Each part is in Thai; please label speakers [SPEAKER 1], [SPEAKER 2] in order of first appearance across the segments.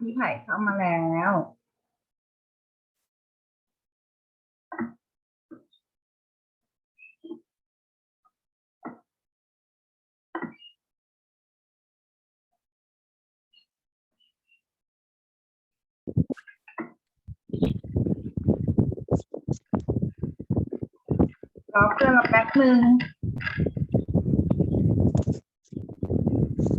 [SPEAKER 1] พี่ไผ่เข้ามาแล้วรอเพื่อนเราแป๊บหนึ่ง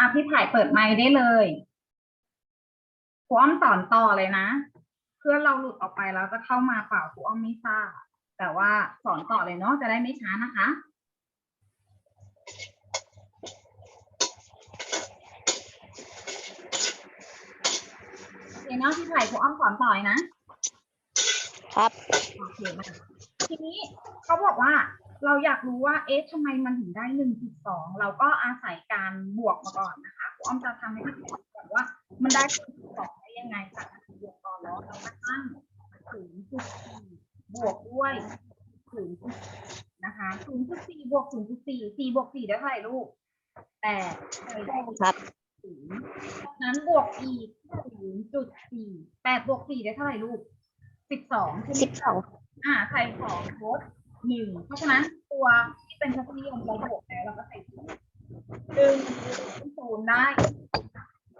[SPEAKER 1] อะพี่ไผ่เปิดไมค์ได้เลยครูอ้อมสอนต่อเลยนะ เพื่อนเราหลุดออกไปแล้วจะเข้ามาเปล่าครูอ้อมไม่ทราบแต่ว่าสอนต่อเลยเนาะจะได้ไม่ช้านะคะ โอเคเนาะพี่ไผ่ครูอ้อมสอนต่อเลยนะ
[SPEAKER 2] ครับ
[SPEAKER 1] โอเคมากทีนี้เขาบอกว่า เราอยากรู้ว่าเอ๊ะทำไมมันถึงได้หนึ่งจุดสองเราก็อาศัยการบวกมาก่อนนะคะครูอ้อมจะทำให้ดูก่อนว่า มันได้หนึ่งจุดสองได้ยังไงจากการบวกก่อนแล้วเรามาตั้งศูนย์จุดสี่บวกด้วยศูนย์จุดนะคะศูนย์จุดสี่บวกศูนย์จุดสี่สี่บวกสี่ได้เท่าไหร่ลูกแปดเลยได้
[SPEAKER 2] ครับ
[SPEAKER 1] ศูนย์จากนั้นบวกอีกศูนย์จุดสี่แปดบวกสี่ได้เท่าไหร่ลูกสิบสองใช่ไหม
[SPEAKER 2] สิบสอง
[SPEAKER 1] อ่าใส่สองลด หนึ่งเพราะฉะนั้นตัวที่เป็นทศนิยมเราบวกแล้วเราก็ใส่ศูนย์ดึงศูนย์ได้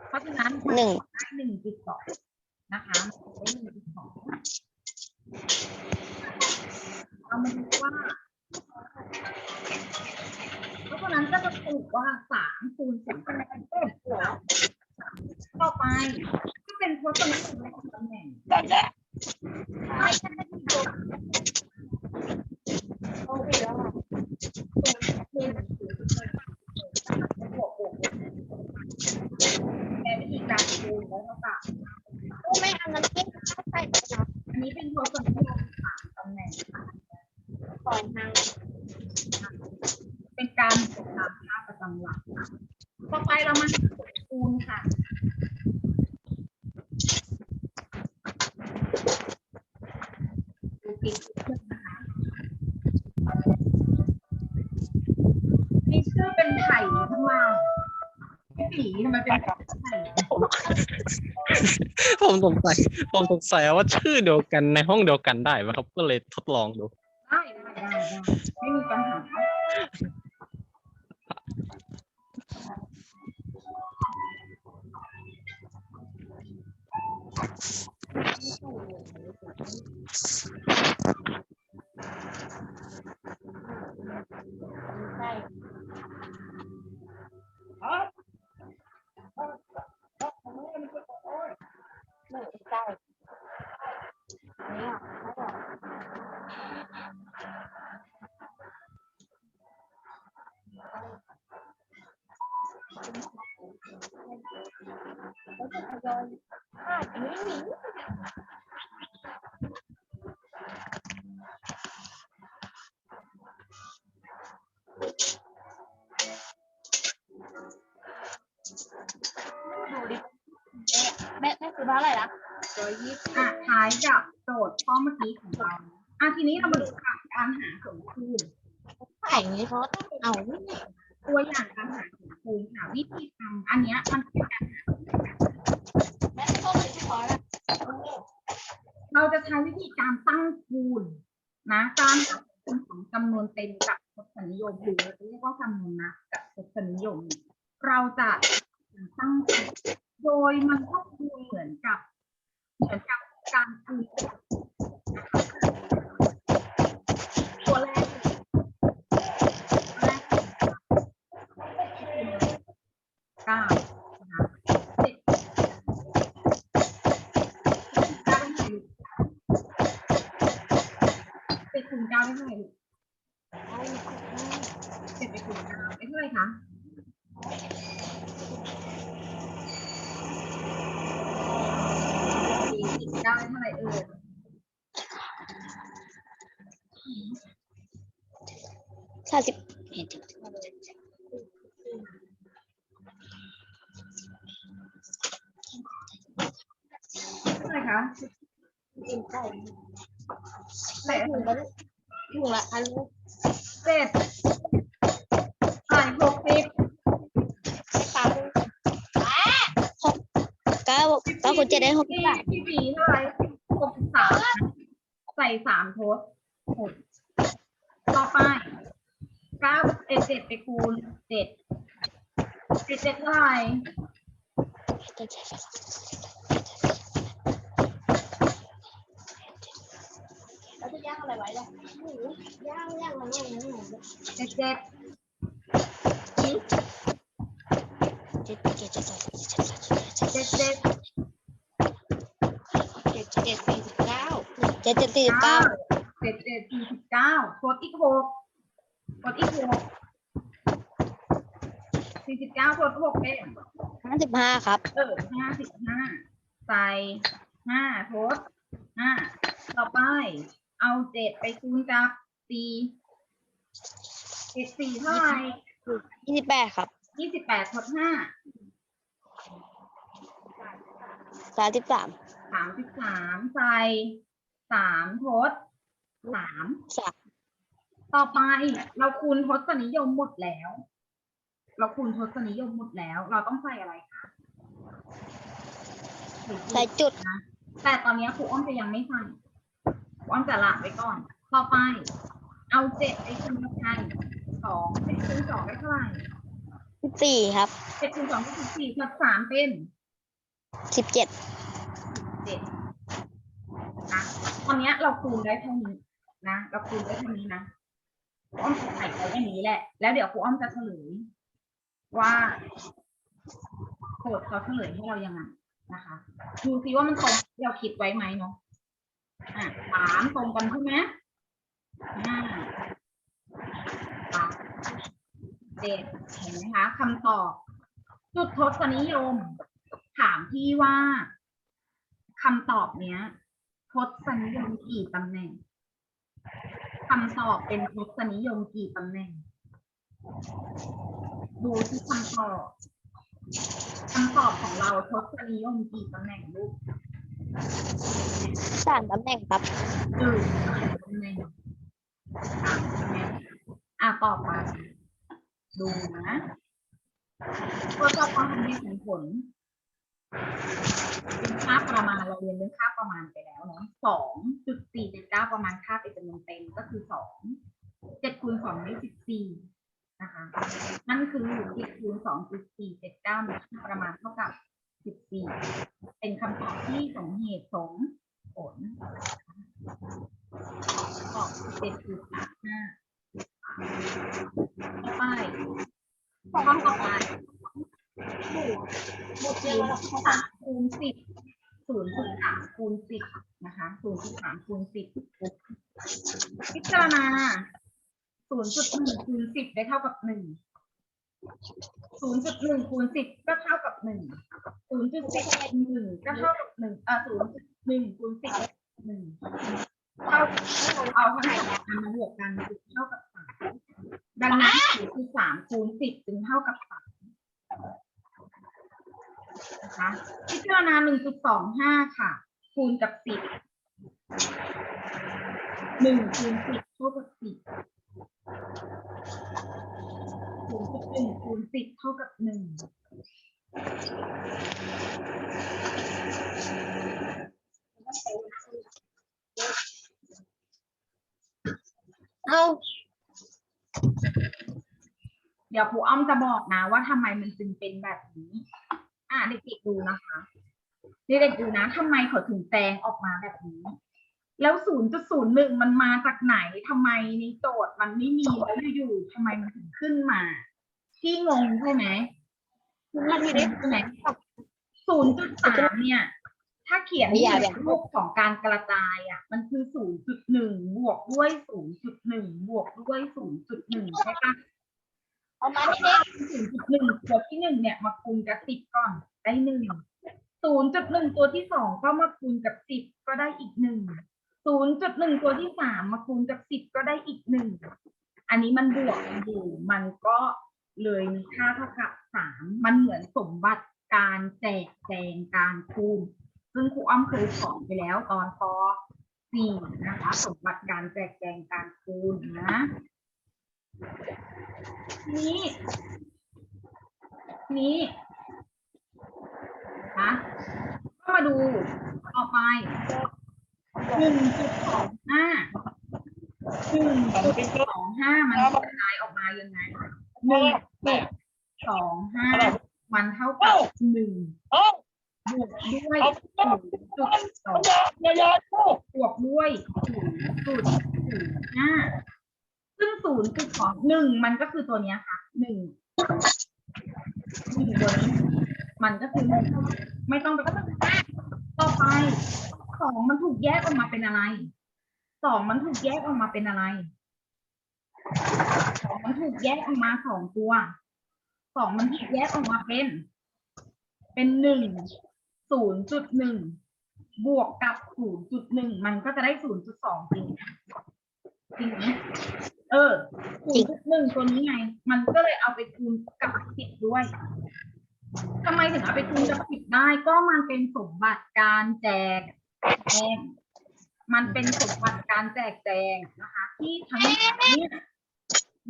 [SPEAKER 1] เพราะฉะนั้น
[SPEAKER 2] หนึ่ง
[SPEAKER 1] ได้หนึ่งจุดสองนะคะได้หนึ่งจุดสองเรามาดูว่าเพราะฉะนั้นก็จะถูกว่าสามคูณสิบคะแนนเต็มแล้วต่อไปที่เป็นทศนิยมในตำแหน่ง
[SPEAKER 2] แบบนี้
[SPEAKER 1] ไม่ใช่ที่โดนโอเคแล้วอะตัวคือบวกบวก แต่วิธีการคูณแล้วก็ตัด
[SPEAKER 2] กูไม่เอาน้ำจิ้มเข้าใส่ไปนะ
[SPEAKER 1] อันนี้เป็นตัวส่วนที่ลงสามตำแหน่ง
[SPEAKER 2] ก่อนทาง
[SPEAKER 1] เป็นการบวกตามค่าประจำหลักต่อไปเรามาคูณค่ะ พี่ผีทำไมเป็นไข่
[SPEAKER 3] ผมสงสัยผมสงสัยว่าชื่อเดียวกันในห้องเดียวกันได้ไหมครับ ก็เลยทดลองดู
[SPEAKER 1] ได้ได้ได้ได้ไม่มีปัญหา
[SPEAKER 2] ใช่หนึ่งใช่เนี่ยไม่หรอก แล้วก็ทยอยพาดอย่างนี้หนีดูดิแม่แม่ซื้อมาอะไรนะ
[SPEAKER 1] ร้อยยี่สิบอะท้ายกับโจทย์ข้อเมื่อกี้ของเราอะทีนี้เรามาดูค่ะการหาสมคูณ
[SPEAKER 2] ไข่นี้เขาต้องเอานี่
[SPEAKER 1] ตัวอย่างการหาสมคูณค่ะ วิธีทำอันเนี้ยมันเป็นการหา
[SPEAKER 2] แม่ก็ไม่พอละ
[SPEAKER 1] เราจะใช้วิธีการตั้งคูณนะ การหาคูณของจำนวนเต็มกับทศนิยมหรือ อะไรคะสี่สิบได้เท่าไหร่เอ่ย
[SPEAKER 2] สามสิบ
[SPEAKER 1] เท่าไหร่คะ
[SPEAKER 2] สิบ
[SPEAKER 1] เอ็ด
[SPEAKER 2] ได้ไหนถุงละอันลู
[SPEAKER 1] ก ใส่สามโทษหกต่อไปเก้าเอ็ดเจ็ดไปคูณเจ็ดเจ็ดเจ็ดเท่าไหร่
[SPEAKER 2] แล้วจะย่างอะไรไว้ล่ะย่างย่างมันย่างมันหมู
[SPEAKER 1] เจ็ดเจ็ด
[SPEAKER 2] เจ็ดเจ็ดเจ็ดเจ็ดเจ็ด
[SPEAKER 1] จ็ดเจ็ด
[SPEAKER 2] สี่สิบเก้าเจ็ดเจ็ดสี่สิบเก้า
[SPEAKER 1] โทษอีกหกโทษอีกหกสี่สิบเก้าโทษหกเป็น
[SPEAKER 2] ห้าสิบห้าครับ
[SPEAKER 1] เออห้าสิบห้าใส่ห้าโทษห้าต่อไป เอาเจ็ดไปคูณกับสี่เจ็ดสี่เท่าไหร่
[SPEAKER 2] ยี่สิบแปดครับ
[SPEAKER 1] ยี่สิบแปดทดห้า
[SPEAKER 2] สามสิบสาม
[SPEAKER 1] สามสิบสามใส่ สามทดสาม
[SPEAKER 2] สาม
[SPEAKER 1] ต่อไปเราคูณทศนิยมหมดแล้ว เราคูณทศนิยมหมดแล้ว เราต้องใส่อะไรคะ
[SPEAKER 2] ใส่จุด
[SPEAKER 1] นะแต่ตอนนี้ครูอ้อมจะยังไม่ใส่ครูอ้อมจะละไว้ก่อน ต่อไป เอาเจ็ดไปคูณกับกันสองเจ็ดคูณสองได้เท่าไหร่
[SPEAKER 2] สิบสี่ครับ
[SPEAKER 1] เจ็ดคูณสองก็คือสี่คูณสามเป็น
[SPEAKER 2] สิบเจ็ด
[SPEAKER 1] เจ็ด นะตอนนี้เราคูณได้เท่านี้นะ เราคูณได้เท่านี้นะครูอ้อมใส่ไว้อย่างนี้แหละ แล้วเดี๋ยวครูอ้อมจะเฉลยว่าโจทย์เขาเฉลยให้เรายังไงนะคะดูซิว่ามันตรงที่เราคิดไว้ไหมเนาะอะสามตรงกันใช่ไหมห้าเจ็ดเห็นไหมคะคำตอบจุดทศนิยม ถามพี่ว่าคำตอบเนี้ย ทศนิยมกี่ตำแหน่งคำตอบเป็นทศนิยมกี่ตำแหน่ง ดูที่คำตอบคำตอบของเราทศนิยมกี่ตำแหน่งลูก
[SPEAKER 2] สามตำแหน่งครับ
[SPEAKER 1] หนึ่งตำแหน่งสามตำแหน่งอะต่อไปดูนะตัวต่อความทำให้ผล เป็นค่าประมาณเราเรียนเรื่องค่าประมาณไปแล้วเนาะสองจุดสี่เจ็ดเก้าประมาณค่าเป็นจำนวนเต็มก็คือสองเจ็ดคูณสองได้สิบสี่นะคะนั่นคือเจ็ดคูณสองจุดสี่เจ็ดเก้ามีค่าประมาณเท่ากับสิบสี่เป็นคำตอบที่สมเหตุสมผลตอบเจ็ดจุดสามห้าต่อไปข้อต่อไปบวก คูณสามคูณสิบศูนย์จุดสามคูณสิบนะคะศูนย์จุดสามคูณสิบพิจารณาศูนย์จุดหนึ่งคูณสิบได้เท่ากับหนึ่งศูนย์จุดหนึ่งคูณสิบก็เท่ากับหนึ่งศูนย์จุดสิบคูณหนึ่งก็เท่ากับหนึ่งอ่าศูนย์จุดหนึ่งคูณสิบหนึ่งเท่าเอาทั้งสองอันมาบวกกันจึงเท่ากับสามดังนั้นศูนย์จุดสามคูณสิบจึงเท่ากับสาม นะคะพิจารณา1.25ค่ะ คูณกับ10 1คูณ10เท่ากับ10 0.1คูณ10เท่ากับ1
[SPEAKER 2] เอา
[SPEAKER 1] เดี๋ยวครูอ้อมจะบอกนะว่าทำไมมันจึงเป็นแบบนี้ อ่าเด็กๆดูนะคะเด็กๆดูนะทำไมเขาถึงแปลงออกมาแบบนี้ แล้ว 0.01 มันมาจากไหนทำไมในโจทย์มันไม่มีแล้วอยู่ๆทำไมมันถึงขึ้นมาที่งงใช่ไหม
[SPEAKER 2] มันมีได้
[SPEAKER 1] ใช่ไหม0.3เนี่ย ถ้าเขียน
[SPEAKER 2] ไม่อยาก
[SPEAKER 1] ในรูปของการกระจายอะ มันคือ0.1บวกด้วย0.1บวกด้วย0.1ใช่ปะ
[SPEAKER 2] เอามา
[SPEAKER 1] เอา
[SPEAKER 2] ที่เด็ก
[SPEAKER 1] ศูนย์จุดหนึ่งตัวที่หนึ่งเนี่ยมาคูณกับสิบก่อนได้หนึ่งศูนย์จุดหนึ่งตัวที่สองก็มาคูณกับสิบก็ได้อีกหนึ่งศูนย์จุดหนึ่งตัวที่สามมาคูณกับสิบก็ได้อีกหนึ่งอันนี้มันบวกกันอยู่มันก็เลยมีค่าเท่ากับสามมันเหมือนสมบัติการแจกแจงการคูณ ซึ่งครูอ้อมเคยสอนไปแล้วตอนป .4 นะคะ สมบัติการแจกแจงการคูณนะ นี้ นี้นะก็มาดูต่อไปหนึ่งจุดสองห้าหนึ่งจุดสองห้ามันกระจายออกมายังไงหนึ่งจุดสองห้ามันเท่ากับหนึ่งบวกด้วยศูนย์จุดสองบวกด้วยศูนย์จุดห้า ซึ่งศูนย์จุดสองหนึ่งมันก็คือตัวเนี้ยค่ะหนึ่งหนึ่งตัวนี้มันก็คือหนึ่งไม่ต้องไปต่อไปสองมันถูกแยกออกมาเป็นอะไรสองมันถูกแยกออกมาเป็นอะไรสองมันถูกแยกออกมาสองตัวสองมันถูกแยกออกมาเป็น เป็นหนึ่งศูนย์จุดหนึ่งบวกกับศูนย์จุดหนึ่งมันก็จะได้ศูนย์จุดสองจริงจริงไหม เออศูนย์จุดหนึ่งตัวนี้ไง มันก็เลยเอาไปคูณกับสิบด้วยทำไมถึงเอาไปคูณกับสิบได้ ก็มันเป็นสมบัติการแจกแจงมันเป็นสมบัติการแจกแจงนะคะ ที่ทั้งหมดนี่ย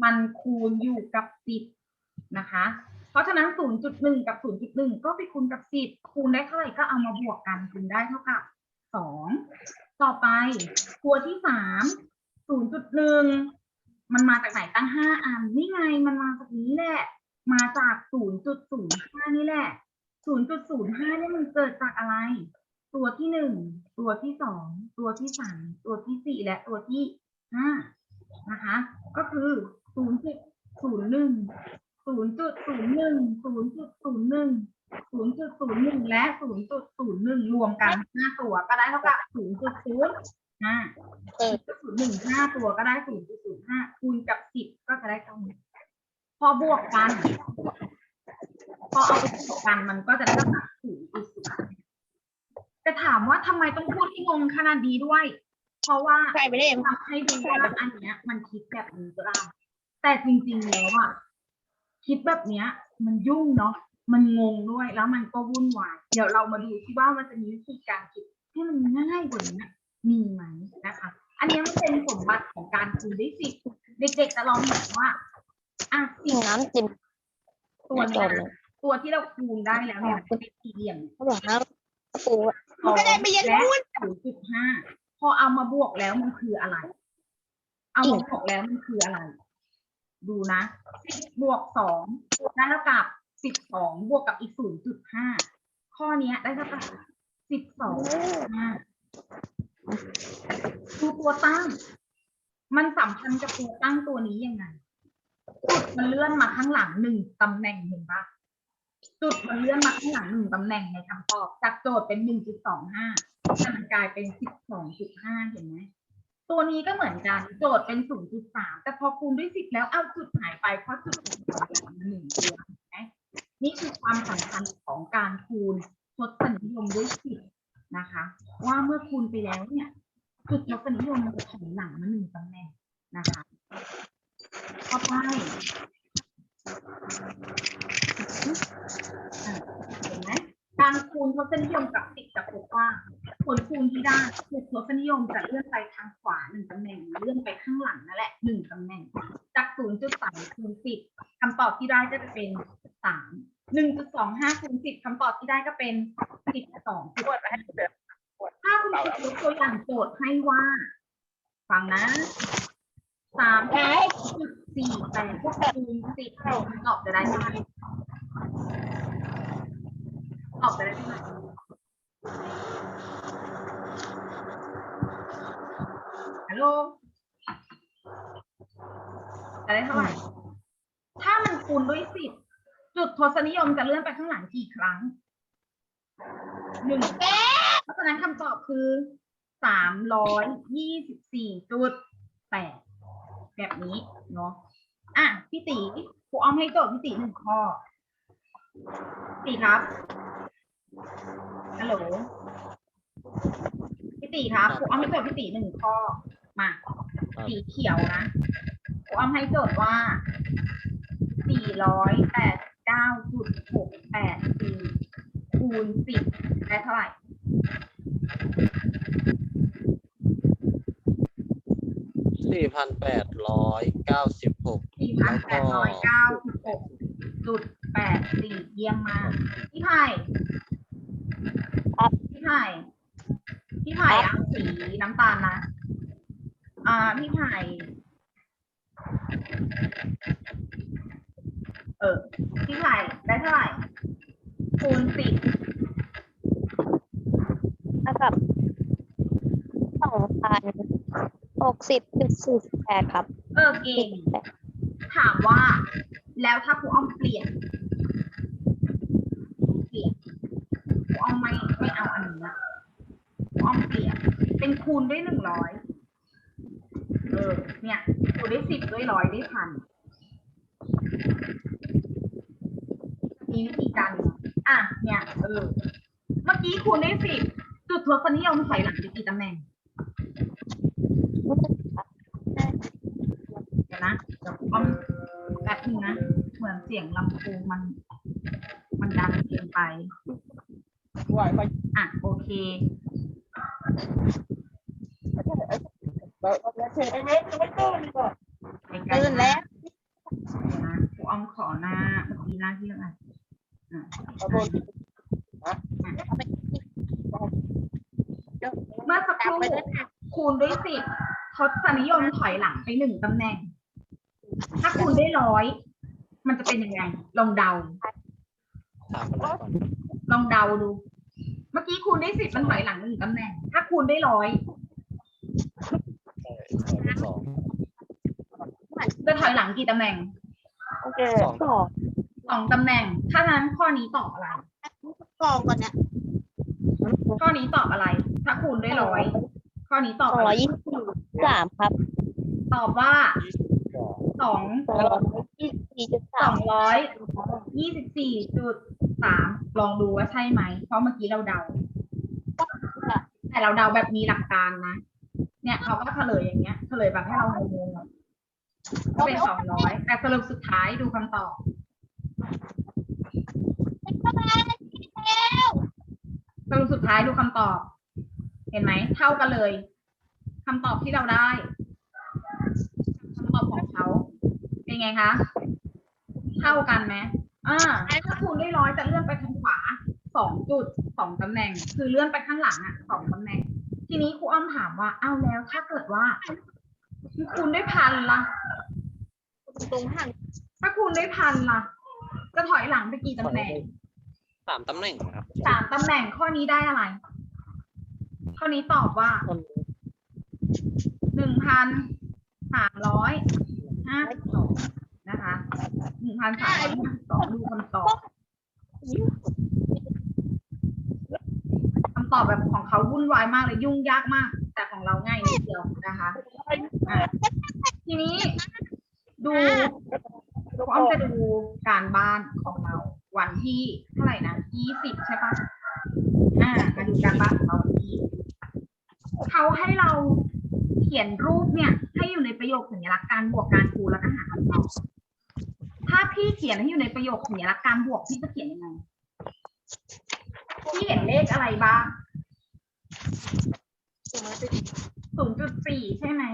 [SPEAKER 1] มันคูณอยู่กับสิบนะคะ เพราะฉะนั้น 0.1 กับ 0.1 ก็ไปคูณกับ 10 คูณได้เท่าไหร่ก็เอามาบวกกันคูณได้เท่ากับ 2 ต่อไปตัวที่ 3 0.1 มันมาจากไหนตั้งห้าอันนี่ไงมันมาจากนี้แหละ มาจากศูนย์จุดศูนย์ห้านี่แหละศูนย์จุดศูนย์ห้านี่มันเกิดจากอะไร ตัวที่หนึ่งตัวที่สองตัวที่สามตัวที่สี่และตัวที่ห้านะคะ ก็คือศูนย์จุดศูนย์หนึ่งศูนย์จุดศูนย์หนึ่งศูนย์จุดศูนย์หนึ่งศูนย์จุดศูนย์หนึ่งและศูนย์จุดศูนย์หนึ่งรวมกันห้าตัวก็ได้เท่ากับศูนย์จุดศูนย์ห้า
[SPEAKER 4] ศ
[SPEAKER 1] ูนย์หนึ่งห้าตัวก็ได้ศูนย์จุ คูณกับ 10 ก็จะได้เท่านี้ พ อบวกกัน พอเอาไปบวกกันมันก็จะได้เท่ากับ0.05แต่ถามว่าทำไมต้องพูดให้งงขนาดนี้ด้วย เพราะว่า
[SPEAKER 2] ใส่ไปเลย
[SPEAKER 1] ทำให้ดูว่าอันเนี้ย มันคิดแบบนี้ก็ได้แต่จริงๆแล้วอะคิดแบบเนี้ย มันยุ่งเนาะมันงงด้วยแล้วมันก็วุ่นวายเดี๋ยวเรามาดูที่ว่ามันจะมีวิธีการคิดที่มันง่ายกว่านี้มีไหมนะคะ อันนี้มันเป็นสมบัติของการคูณได้สิเด็กๆจะลองเห็นว่า อะสิ
[SPEAKER 2] กินน้ำจิ้ม
[SPEAKER 1] ตัวเนี้ยตัวที่เราคูณได้แล้วเนี่ยเป็นสี่เหลี่ยมเนี่ย
[SPEAKER 2] เขาบอกน้ำปู
[SPEAKER 1] มันก็ได้ไปยันนู่นศูนย์จุดห้าพอเอามาบวกแล้วมันคืออะไร เอามาบวกแล้วมันคืออะไร ดูนะสิบบวกสองได้เท่ากับสิบสองบวกกับอีกศูนย์จุดห้าข้อเนี้ยได้เท่ากับสิบสองห้าดูตัวตั้ง มันสัมพันธ์กับตัวตั้งตัวนี้ยังไง จุดมันเลื่อนมาข้างหลังหนึ่งตำแหน่งเห็นปะจุดมันเลื่อนมาข้างหลังหนึ่งตำแหน่งในคำตอบ จากโจทย์เป็นหนึ่งจุดสองห้ามันกลายเป็นสิบสองจุดห้าเห็นไหมตัวนี้ก็เหมือนกันโจทย์เป็นศูนย์จุดสามแต่พอคูณด้วยสิบแล้วเอาจุดหายไปเพราะจุดเป็นสองอย่างหนึ่งตัวนไหมนี่คือความสำคัญของการคูณทศนิยมด้วยสิบนะคะ ว่าเมื่อคูณไปแล้วเนี่ยจุดทศนิยมมันจะถอยหลังมาหนึ่งตำแหน่งนะคะ ต่อไปเห็นไหมการคูณทศนิยมกับติดกับวงกว้าผลคูณที่ได้คือทศนิยมจะเลื่อนไปทางขวาหนึ่งตำแหน่งเลื่อนไปข้างหลังนั่นแหละหนึ่งตำแหน่ง จากศูนย์จุดสามคูณสิบคำตอบที่ได้ก็จะเป็นสามหนึ่งจุดสองห้าคูณสิบคำตอบที่ได้ก็เป็นสิบสองถ้าคุณครูยกตัวอย่างโจทย์ให้ว่า ฟังนะ สามจุดสี่แปดคูณสิบคำตอบจะได้เท่าไหร่ตอบไปได้ไหมฮัลโหลจะได้เท่าไหร่ ถ้ามันคูณด้วยสิบจุดทศนิยมจะเลื่อนไปข้างหลังกี่ครั้งหนึ่งเพราะฉะนั้นคำตอบคือสามร้อยยี่สิบสี่จุดแปด แบบนี้เนาะอะพี่ตีครูเอาให้โจทย์พี่ตีหนึ่งข้อตีครับฮัลโหลพี่ตีครับครูอ้อมให้โจทย์พี่ตีหนึ่งข้อมาสีเขียวนะครูอ้อมให้โจทย์ว่าสี่ร้อยแปดเก้าจุดหกแปดสี่คูณสิบได้เท่าไหร่
[SPEAKER 3] สี่พันแปดร้อยเก้าสิบหก
[SPEAKER 1] สี่พันแปดร้อยเก้าสิบหกจุดแปดสี่เยี่ยมมาก พี่ไผ่
[SPEAKER 2] ครับ
[SPEAKER 1] พี่ไผ่พี่ไผ่เอาสีน้ำตาลนะ อ่า พี่ไผ่เออ พี่ไผ่ได้เท่าไหร่ คูณสิบ
[SPEAKER 2] เท่ากับสองพันหก สิบจุดสี่สิบแปดครับ
[SPEAKER 1] เออเก่งถามว่า แล้วถ้าครูอ้อมเปลี่ยน เปลี่ยนครูอ้อมไม่ไม่เอาอันนี้นะครูอ้อมเปลี่ยน เป็นคูณด้วยหนึ่งร้อยเออ เนี่ยคูณด้วยสิบด้วยร้อยได้พันมีวิธีการอยู่อะเนี่ยเออเมื่อกี้คูณด้วยสิบจุดทศนิยมถอยหลังไปกี่ตำแหน่ง เดี๋ยว นะเดี๋ยวอ้อมแป๊บนึงนะ เหมือนเสียงลำโพงมัน มันดังเกินไปอะโอเคไกลๆ
[SPEAKER 2] ตื่นแล้ว
[SPEAKER 1] เดี๋ยวนะครูอ้อมขอหน้าเมื่อกี้หน้าที่เท่าไหร่อะเมื่อสักครู่คูณด้วยสิบทศนิยมถอยหลังไปหนึ่งตำแหน่ง ถ้าคูณได้ร้อยมันจะเป็นยังไง ลองเดา
[SPEAKER 3] ถามอะไรก่อน
[SPEAKER 1] ลองเดาดู เมื่อกี้คูณได้สิบมันถอยหลังหนึ่งตำแหน่ง ถ้าคูณได้ร้อย
[SPEAKER 3] สอง
[SPEAKER 1] จะถอยหลังกี่ตำแหน่ง
[SPEAKER 2] โอเค
[SPEAKER 3] สอง
[SPEAKER 2] สอง
[SPEAKER 1] สองตำแหน่ง ถ้านั้นข้อนี้ตอบอะไร
[SPEAKER 2] กองก่อนเนี่ย
[SPEAKER 1] ข้อนี้ตอบอะไร ถ้าคูณด้วยร้อย ข้อนี้ตอบ
[SPEAKER 2] สอง
[SPEAKER 1] อะไร
[SPEAKER 2] ร้อยยี่สิบสามครับ
[SPEAKER 1] ตอบว่า
[SPEAKER 3] สอง
[SPEAKER 1] สอง
[SPEAKER 2] ร้อยยี่สิบสี่จุด
[SPEAKER 1] ส
[SPEAKER 2] สา
[SPEAKER 1] อ
[SPEAKER 2] ม
[SPEAKER 1] งร้อยยี่สิบสี่จุดสามลองดูว่าใช่ไหม เพราะเมื่อกี้เราเดา แต่เราเดาแบบมีหลักการนะ เนี่ยเขาก็เฉลยอย่างเงี้ยเฉลยแบบให้เรางงๆอะก็เป็นสองร้อยแต่สรุปสุดท้ายดูคำตอบสรุปสุดท้ายดูคำตอบ เห็นไหม เท่ากันเลยคำตอบที่เราได้คำตอบของเขา เป็นไงคะ เท่ากันไหมอ่าถ้าคูณด้วยร้อยจะเลื่อนไปทางขวาสองจุดสองตำแหน่ง คือเลื่อนไปข้างหลังอะสองตำแหน่ง ทีนี้ครูอ้อมถามว่าอ้าวแล้วถ้าเกิดว่าคูณด้วยพันล่ะ
[SPEAKER 2] ตรงห่าง
[SPEAKER 1] ถ้าคูณด้วยพันล่ะจะถอยหลังไปกี่ตำแหน่ง
[SPEAKER 3] สามตำแหน่งครับ
[SPEAKER 1] สามตำแหน่งข้อนี้ได้อะไร ข้อนี้ตอบว่า
[SPEAKER 3] ต้น
[SPEAKER 1] หนึ่งพันสามร้อย ห้าสิบสองนะคะหนึ่งพันสามร้อยห้าสิบสองดูคำตอบคำตอบแบบของเขาวุ่นวายมากเลยยุ่งยากมาก แต่ของเราง่ายนิดเดียวนะคะอะทีนี้ ดูครูอ้อมจะดูการบ้านของเรา วันที่เท่าไหร่นะยี่สิบใช่ปะอ่ามาดูการบ้านของเราวันที่เขาให้เรา ขียนรูปเนี่ย ให้อยู่ในประโยคสัญลักษณ์การบวกการคูณแล้วก็หาคำตอบถ้าพี่เขียนให้อยู่ในประโยคสัญลักษณ์การบวกพี่จะเขียนยังไงพี่เห็นเลขอะไรบ้างศูนย์จุดสี่ใช่ไหม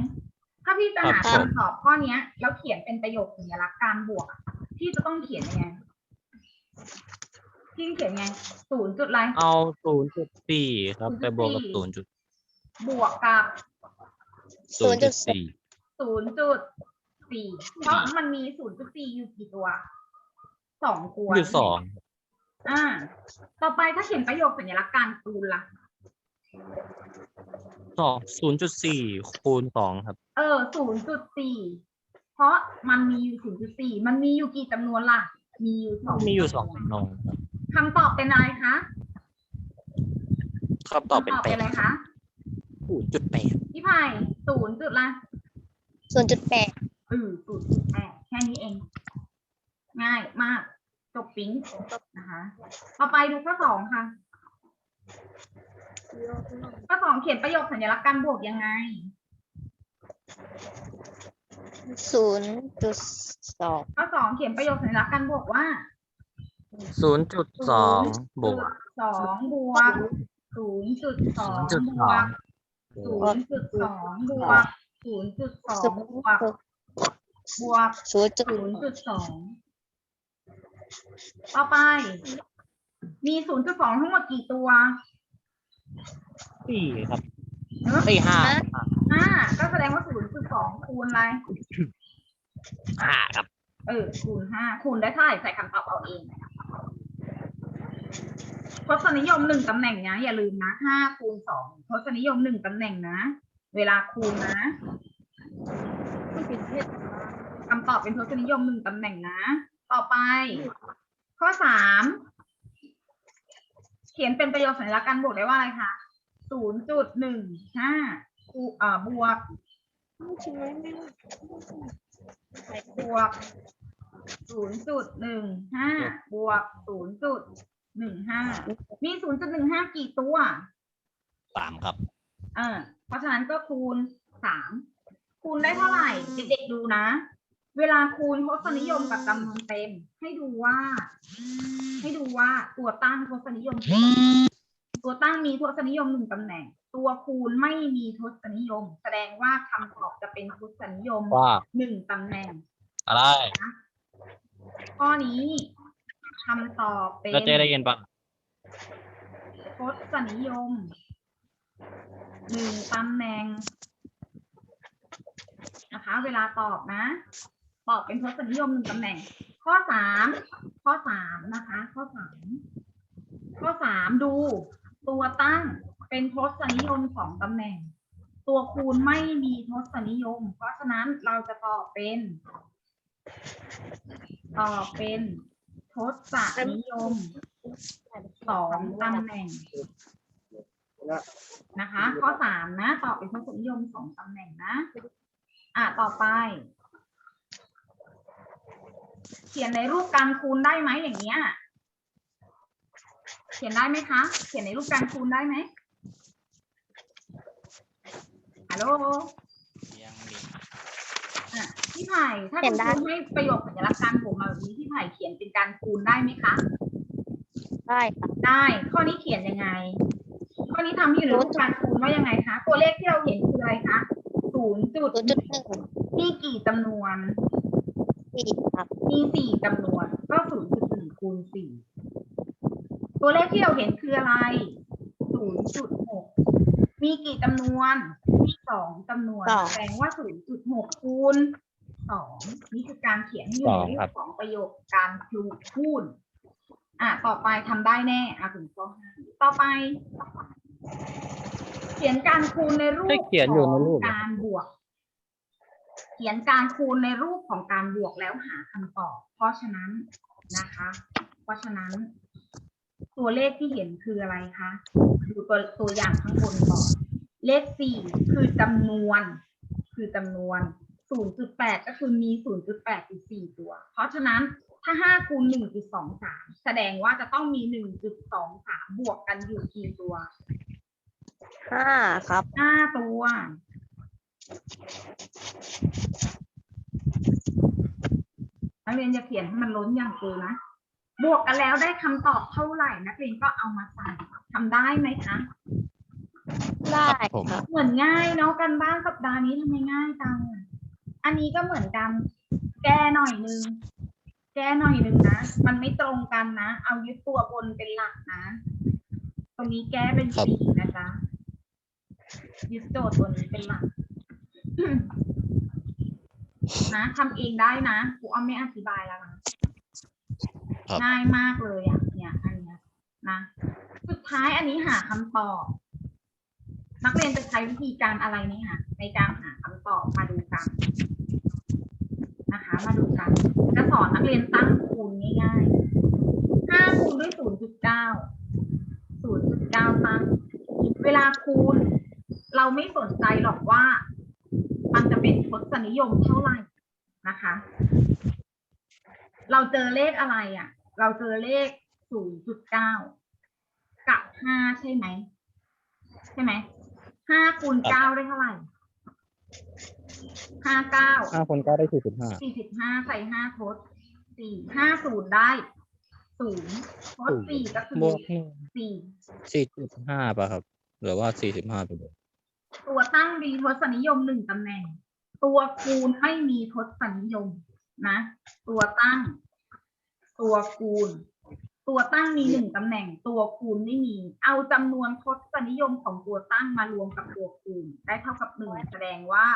[SPEAKER 1] ถ้าพี่จะหา
[SPEAKER 3] ครับ
[SPEAKER 1] คำตอบข้อเนี้ยแล้วเขียนเป็นประโยคสัญลักษณ์การบวกอะพี่จะต้องเขียนยังไงพี่เขียนไงศูนย์จุดอะไร
[SPEAKER 3] เอาศูนย์จุดสี่ครับไปบวกกับศูนย์จุด
[SPEAKER 1] บวกกับ
[SPEAKER 3] ศูนย์จุดสี่
[SPEAKER 1] ศูนย์จุดสี่เพราะมันมีศูนย์จุดสี่อยู่กี่ตัวสองตัว
[SPEAKER 3] อยู่สอง
[SPEAKER 1] อ่า ต่อไปถ้าเขียนประโยคสัญลักษณ์การคูณล่ะ
[SPEAKER 3] สองศูนย์จุดสี่คูณสองครับ
[SPEAKER 1] เออศูนย์จุดสี่เพราะมันมีอยู่ศูนย์จุดสี่มันมีอยู่กี่จำนวนล่ะ มีอยู่สอง
[SPEAKER 3] มีอยู่สอง
[SPEAKER 1] จำนวน
[SPEAKER 3] จำนวนครับ
[SPEAKER 1] คำตอบเป็นอะไรคะ
[SPEAKER 3] คำตอบเป็น
[SPEAKER 1] คำตอบ
[SPEAKER 3] แป
[SPEAKER 1] เป็น
[SPEAKER 3] ด
[SPEAKER 1] อะไรคะ
[SPEAKER 3] ศูนย์จุดแปด
[SPEAKER 1] พี่ไผ่ศูนย์จุดละ
[SPEAKER 2] ศูนย์จุดแปด
[SPEAKER 1] เออศูนย์จุดแปดแค่นี้เอง ง่ายมากจบปิ๊งนะคะต่อไปดูข้อสองค่ะข้อสองเขียนประโยคสัญลักษณ์การบวกยังไง
[SPEAKER 2] ศูนย์จุดสอง
[SPEAKER 1] ข้อสองเขียนประโยคสัญลักษณ์การบวกว่า
[SPEAKER 3] ศูนย์จุดสองบวก
[SPEAKER 1] สองบวกศูนย์จุดสองบวก ศูนย์จุดสองบวกศูนย์จุดสองบวกบวก
[SPEAKER 2] ศูนย์จุด
[SPEAKER 1] ศูนย์จุดสองต่อไป มีศูนย์จุดสองทั้งหมดกี่ตัว
[SPEAKER 3] สี่ครับ
[SPEAKER 1] เนอะ
[SPEAKER 3] ไอ้ยห้า
[SPEAKER 1] ห้าก็แสดงว่าศูนย์จุดสองคูณอะไร
[SPEAKER 3] ห้าครับ
[SPEAKER 1] เออคูณห้าคูณได้เท่าไหร่ใส่คำตอบเอาเอง ทศนิยมหนึ่งตำแหน่งนะอย่าลืมนะห้าคูณสองทศนิยมหนึ่งตำแหน่งนะ เวลาคูณนะคำตอบเป็นทศนิยมหนึ่งตำแหน่งนะ ต่อไป ข้อสามเขียนเป็นประโยคสัญลักษณ์การบวกได้ว่าอะไรคะศูนย์จุดหนึ่งห้าคูอ่าบวกบวกศูนย์จุดหนึ่งห้าบวกศูนย์จุด หนึ่งห้ามีศูนย์จุดหนึ่งห้ากี่ตัว
[SPEAKER 3] สามครับ
[SPEAKER 1] เออเพราะฉะนั้นก็คูณสามคูณได้เท่าไหร่ เด็กๆดูนะ เวลาคูณทศนิยมกับจำนวนเต็ม ให้ดูว่า ให้ดูว่าตัวตั้งทศนิยมกี่ตัวตั้งมีทศนิยมหนึ่งตำแหน่ง ตัวคูณไม่มีทศนิยม แสดงว่าคำตอบจะเป็นทศนิยม
[SPEAKER 3] ว่า
[SPEAKER 1] หนึ่งตำแหน่ง
[SPEAKER 3] อะไร
[SPEAKER 1] ข้อนี้ คำตอบเป็น
[SPEAKER 3] แล้วเจ๊ได้ยินปะ
[SPEAKER 1] ทศนิยมหนึ่งตำแหน่งนะคะ เวลาตอบนะ ตอบเป็นทศนิยมหนึ่งตำแหน่ง ข้อสามข้อสามนะคะ ข้อสามข้อสามดู ตัวตั้งเป็นทศนิยมสองตำแหน่ง ตัวคูณไม่มีทศนิยม เพราะฉะนั้นเราจะตอบเป็น ตอบเป็น ทศนิยมสองตำแหน่งนะคะ ข้อสามนะ ตอบเป็นทศนิยมสองตำแหน่งนะ อะ ต่อไป เขียนในรูปการคูณได้ไหมอย่างเงี้ย เขียนได้ไหมคะ เขียนในรูปการคูณได้ไหมฮัลโหล พี่ไผ่ถ้าคุณครูให้ประโยคสัญลักษณ์การบวกมาแบบนี้พี่ไผ่เขียนเป็นการคูณได้ไหมคะ
[SPEAKER 2] ได้ครับ
[SPEAKER 1] ได้ ข้อนี้เขียนยังไง ข้อนี้ทำให้อยู่ในรูปการคูณว่ายังไงคะตัวเลขที่เราเห็นคืออะไรคะศูนย์จุด
[SPEAKER 2] ศูนย์จุดหนึ่ง
[SPEAKER 1] มีกี่จำนวน
[SPEAKER 2] สี่ครับ
[SPEAKER 1] มีสี่จำนวน ก็ศูนย์จุดหนึ่งคูณสี่ตัวเลขที่เราเห็นคืออะไรศูนย์จุดหกมีกี่จำนวนมีสองจำนวนแสดงว่าศูนย์จุดหกคูณ สองนี่คือการเขียนให้อยู่ในรูปของประโยคการคูณอะต่อไปทำได้แน่อะถึงข้อห้าต่อไป เขียนการคูณในรูป
[SPEAKER 3] ให้เขียนอยู่ในรูป
[SPEAKER 1] ของการบวก เขียนการคูณในรูปของการบวกแล้วหาคำตอบ เพราะฉะนั้นนะคะ เพราะฉะนั้น ตัวเลขที่เห็นคืออะไรคะดูตัวตัวอย่างข้างบนก่อน เลขสี่คือจำนวน คือจำนวน 0.8 ก็คือมี 0.8อีก4ตัว เพราะฉะนั้นถ้า 5 คูณ 1.23 แสดงว่าจะต้องมี 1.23 บวกกันอยู่กี่ตัว
[SPEAKER 2] ห้าครับ
[SPEAKER 1] 5 ตัว นักเรียนจะเขียนให้มันล้นอย่างเกินนะ บวกกันแล้วได้คำตอบเท่าไหร่ นักเรียนก็เอามาใส่ทำได้ไหมคะ
[SPEAKER 2] ได้ครับ
[SPEAKER 1] เหมือนง่ายเนาะกันบ้านสัปดาห์นี้ทำไมง่ายจัง อะอันนี้ก็เหมือนกัน แก้หน่อยนึง แก้หน่อยนึงนะ มันไม่ตรงกันนะ เอายึดตัวบนเป็นหลักนะ ตรงนี้แก้เป็นสี่นะจ๊ะ ยึดโจทย์ตัวนี้เป็นหลัก นะทำเองได้นะครูอ้อมไม่อธิบายแล้วนะ
[SPEAKER 3] ครับ
[SPEAKER 1] ง่ายมากเลยอะ เนี่ย อันเนี้ยนะ สุดท้ายอันนี้หาคำตอบนักเรียนจะใช้วิธีการอะไรนี่คะในการหาคำตอบมาดูกัน นะคะ มาดูกันจะสอนนักเรียนตั้งคูณง่ายๆห้าคูณด้วยศูนย์จุดเก้าศูนย์จุดเก้าตั้งเวลาคูณ เราไม่สนใจหรอกว่า มันจะเป็นทศนิยมเท่าไหร่นะคะ เราเจอเลขอะไรอะ เราเจอเลขศูนย์จุดเก้ากับห้าใช่ไหม ใช่ไหมห้าคูณเก้าได้เท่าไหร่ ห้าเก้า
[SPEAKER 3] ห้าคนก็ได้สี่สิบห้า
[SPEAKER 1] สี่สิบห้าใส่ห้าทดสี่ห้าศูนย์ได้ศูนย์ทดสี่ก็คือบ
[SPEAKER 3] วกหนึ่ง
[SPEAKER 1] สี่
[SPEAKER 3] สี่สิบห้าป่ะครับ หรือว่าสี่สิบห้าไปเลย
[SPEAKER 1] ตัวตั้งมีทศนิยมหนึ่งตำแหน่ง ตัวคูณไม่มีทศนิยมนะ ตัวตั้ง ตัวคูณ ตัวตั้งมีหนึ่งตำแหน่งตัวคูณไม่มี เอาจำนวนทศนิยมของตัวตั้งมารวมกับตัวคูณ ได้เท่ากับหนึ่งแสดงว่า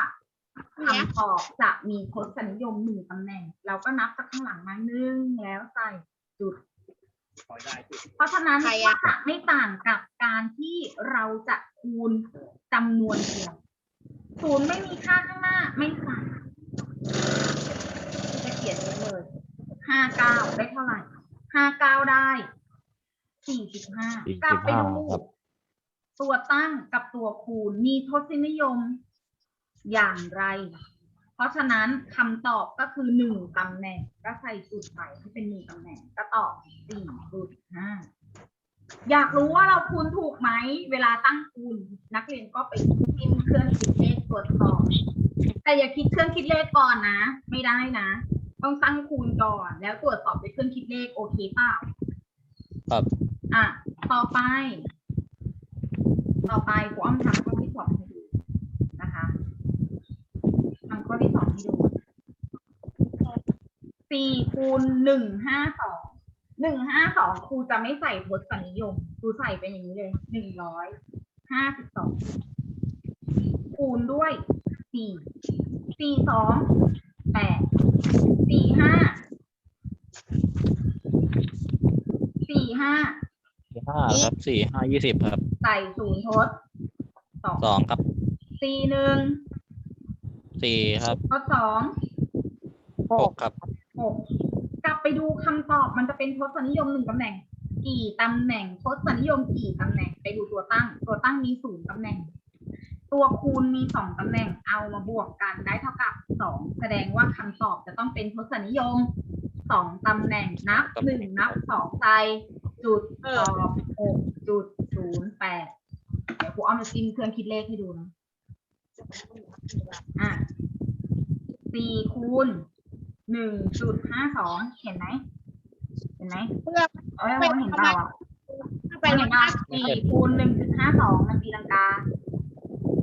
[SPEAKER 1] คำตอบจะมีทศนิยมหนึ่งตำแหน่ง เราก็นับจากข้างหลังมาหนึ่งแล้วใส่จุด เพราะฉะนั้น
[SPEAKER 2] ใคร
[SPEAKER 1] ก็
[SPEAKER 2] อะ
[SPEAKER 1] จะไม่ต่างกับการที่เราจะคูณจำนวนเดียวศูนย์ไม่มีค่าข้างหน้าไม่ใส่จะเขียนไว้เลยห้าเก้าได้เท่าไหร่ ห้าเก้าได้สี่สิบห้ากลับไปดู
[SPEAKER 3] ครับ
[SPEAKER 1] ตัวตั้งกับตัวคูณมีทศนิยมอย่างไร เพราะฉะนั้นคำตอบก็คือหนึ่งตำแหน่ง ก็ใส่จุดไปให้เป็นหนึ่งตำแหน่ง ก็ตอบสี่จุดห้าอยากรู้ว่าเราคูณถูกไหม เวลาตั้งคูณนักเรียนก็ไปพิมพ์เครื่องคิดเลขตรวจสอบแต่อย่าคิดเครื่องคิดเลขก่อนนะ ไม่ได้นะ ต้องตั้งคูณก่อน แล้วตรวจสอบด้วยเครื่องคิดเลขโอเคเปล่า
[SPEAKER 3] ครับ
[SPEAKER 1] อะ ต่อไป ต่อไปครูอ้อมทำข้อที่สองให้ดูนะคะทำข้อที่สองให้ดูสี่คูณหนึ่งห้าสองหนึ่งห้าสองครูจะไม่ใส่ทศนิยมครูใส่เป็นอย่างนี้เลยหนึ่งร้อยห้าสิบสองคูณด้วยสี่สี่สองแปด สี่ห้า สี่ห้า
[SPEAKER 3] สี่ห้าครับสี่ห้ายี่สิบครับ
[SPEAKER 1] ใส่ศูนย์ทด สอง
[SPEAKER 3] สองครับ
[SPEAKER 1] สี่หนึ่ง
[SPEAKER 3] สี่ครับ
[SPEAKER 1] ทดสอง
[SPEAKER 3] หกครับ
[SPEAKER 1] หก กลับไปดูคำตอบมันจะเป็นทศนิยมหนึ่งตำแหน่ง กี่ตำแหน่งทศนิยมกี่ตำแหน่ง ไปดูตัวตั้ง ตัวตั้งมีศูนย์ตำแหน่ง ตัวคูณมีสองตำแหน่งเอามาบวกกันได้เท่ากับสองแสดงว่าคำตอบจะต้องเป็นทศนิยมสองตำแหน่งนับหนึ่งนับสองใส่จุดตอบหกจุดศูนย์แปดเดี๋ยวครูอ้อมจะจิ้มเครื่องคิดเลขให้ดูนะอะสี่คูณหนึ่งจุดห้าสองเห็นไหมเห็นไหม
[SPEAKER 2] เพื่อ
[SPEAKER 1] เอ้ยมองเห็นเปล่าอะ
[SPEAKER 2] ไป
[SPEAKER 1] เห็น
[SPEAKER 2] มา
[SPEAKER 1] ป่ะสี่คูณหนึ่งจุดห้าสองมันตีลังกา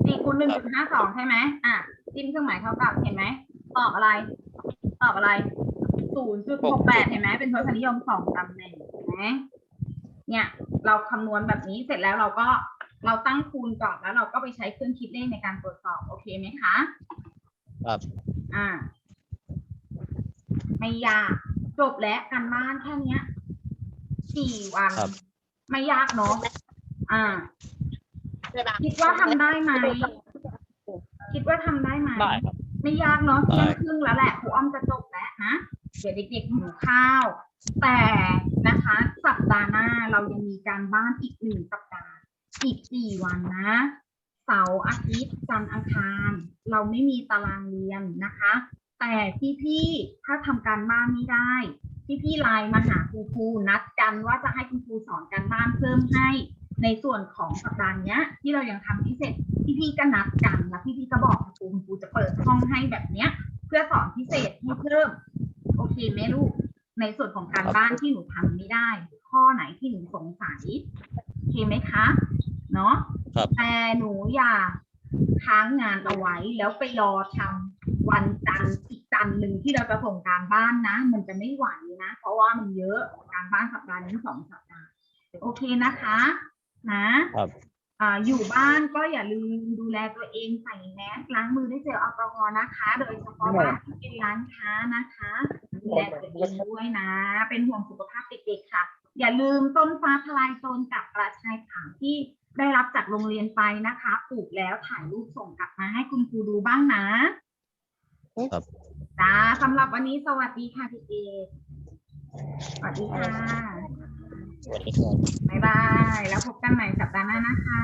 [SPEAKER 1] สี่คูณหนึ่งจุดห้าสองใช่ไหมอะจิ้มเครื่องหมายเท่ากับเห็นไหมตอบอะไร ตอบอะไรศูนย์จุดหกแปดเห็นไหมเป็นทศนิยมสองตำแหน่งเห็นไหมเนี่ย เราคำนวณแบบนี้เสร็จแล้วเราก็เราตั้งคูณก่อนแล้วเราก็ไปใช้เครื่องคิดเลขในการตรวจสอบโอเคไหมคะ
[SPEAKER 3] ครับ
[SPEAKER 1] อ่า ไม่ยากจบแล้วกันบ้านแค่เนี้ยสี่วัน
[SPEAKER 3] ครับ
[SPEAKER 1] ไม่ยากเนาะอ่า คิดว่าทำได้ไหม คิดว่าทำได้ไหม
[SPEAKER 3] ได้ครับ
[SPEAKER 1] ไม่ยากเนาะ
[SPEAKER 3] ได้
[SPEAKER 1] เที่ยงครึ่งแล้วแหละครูอ้อมจะจบแล้วนะ เดี๋ยวเด็กๆหิวข้าว แต่นะคะสัปดาห์หน้าเรายังมีการบ้านอีกหนึ่งสัปดาห์ อีกสี่วันนะ เสาร์อาทิตย์จันทร์อังคาร เราไม่มีตารางเรียนนะคะ แต่พี่ๆถ้าทำการบ้านไม่ได้ พี่ๆไลน์มาหาครูครูนัดกันว่าจะให้คุณครูสอนการบ้านเพิ่มให้ ในส่วนของสัปดาห์เนี้ยที่เรายังทำไม่เสร็จพี่ๆก็นัดกันแล้วพี่ๆก็บอกคุณครูคุณครูจะเปิดห้องให้แบบเนี้ย เพื่อสอนพิเศษให้เพิ่ม โอเคไหมลูกในส่วนของการบ้านที่หนูทำไม่ได้ ข้อไหนที่หนูสงสัยโอเคไหมคะเนาะ
[SPEAKER 3] ครับ
[SPEAKER 1] แต่หนูอย่าค้างงานเอาไว้แล้วไปรอทำวันจันทร์อีกจันทร์หนึ่งที่เราจะส่งการบ้านนะ มันจะไม่ไหวนะ เพราะว่ามันเยอะการบ้านสัปดาห์นี้สองสัปดาห์โอเคนะคะ นะครับอ่าอยู่บ้านก็อย่าลืมดูแลตัวเองใส่แมสล้างมือด้วยเจลแอลกอฮอล์นะคะ โดยเฉพาะบ้านที่เป็นร้านค้านะคะดูแลตัวเองด้วยนะ เป็นห่วงสุขภาพเด็กๆค่ะ อย่าลืมต้นฟ้าทลายโจรกับกระชายขาวที่ได้รับจากโรงเรียนไปนะคะปลูกแล้วถ่ายรูปส่งกลับมาให้คุณครูดูบ้างนะครับจ้าสำหรับวันนี้สวัสดีค่ะพี่เอกสวัสดีค่ะ
[SPEAKER 3] สวัสดีครับ
[SPEAKER 1] บ๊ายบาย แล้วพบกันใหม่สัปดาห์หน้านะคะ